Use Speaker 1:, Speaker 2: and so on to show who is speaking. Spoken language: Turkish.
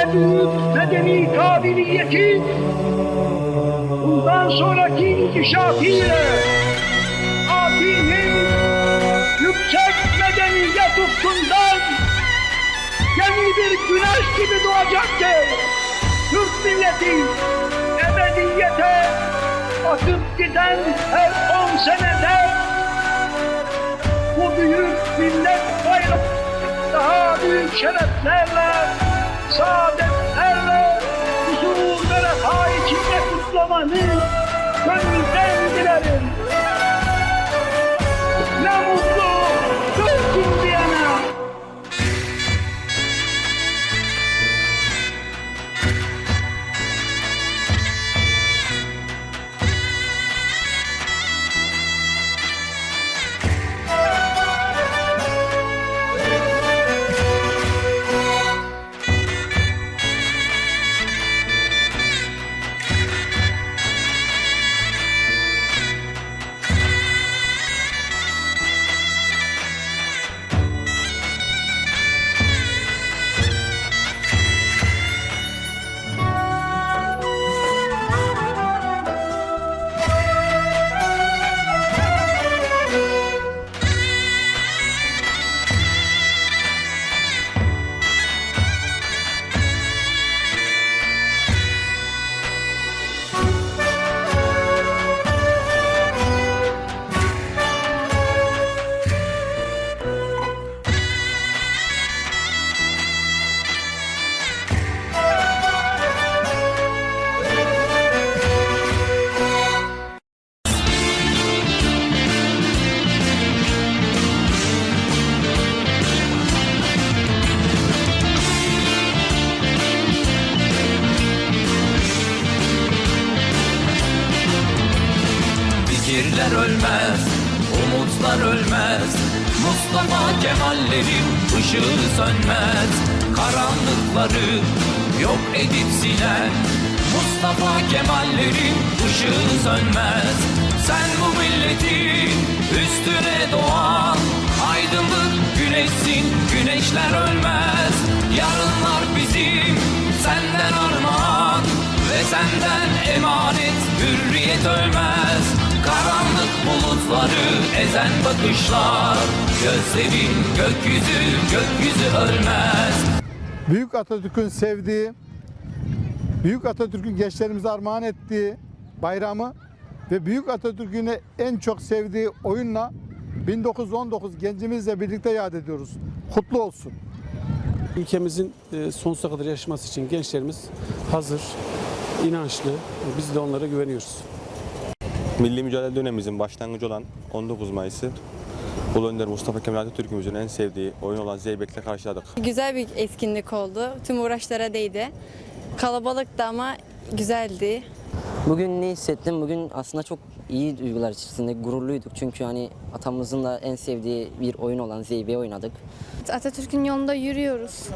Speaker 1: ve büyük medeni kabiliyeti bundan sonraki inkişafıyla Fatih'in yüksek medeniyet ufkundan yeni bir güneş gibi doğacaktır. Türk milleti ebediyete akıp giden her on senede bu büyük millet bayramı daha büyük şereflerle, saadetlerle, huzur ve refah içinde kutlamanı gönülden dilerim. Ne
Speaker 2: Fikirler ölmez, umutlar ölmez. Mustafa Kemallerin ışığı sönmez. Karanlıkları yok edip silen. Mustafa Kemallerin ışığı sönmez. Sen bu milletin üstüne doğan Aydınlık güneşsin, güneşler ölmez. Yarınlar bizim, senden armağan ve senden emanet. Hürriyet ölmez bulutları ezen bakışlar Gözlerin gökyüzü gökyüzü ölmez
Speaker 3: Büyük Atatürk'ün sevdiği, Büyük Atatürk'ün gençlerimize armağan ettiği bayramı ve Büyük Atatürk'ün en çok sevdiği oyunla 1919 gencimizle birlikte yad ediyoruz. Kutlu olsun.
Speaker 4: Ülkemizin e, sonsuza kadar yaşaması için gençlerimiz hazır, inançlı. Biz de onlara güveniyoruz.
Speaker 5: Milli mücadele dönemimizin başlangıcı olan 19 Mayıs'ı Ulu Önder Mustafa Kemal Atatürk'ümüzün en sevdiği oyun olan Zeybek'le karşıladık.
Speaker 6: Güzel bir etkinlik oldu. Tüm uğraşlara değdi. Kalabalıktı ama güzeldi.
Speaker 7: Bugün ne hissettim? Bugün aslında çok iyi duygular içerisinde gururluyduk. Çünkü hani atamızın da en sevdiği bir oyun olan Zeybe'yi oynadık.
Speaker 8: Atatürk'ün yolunda yürüyoruz.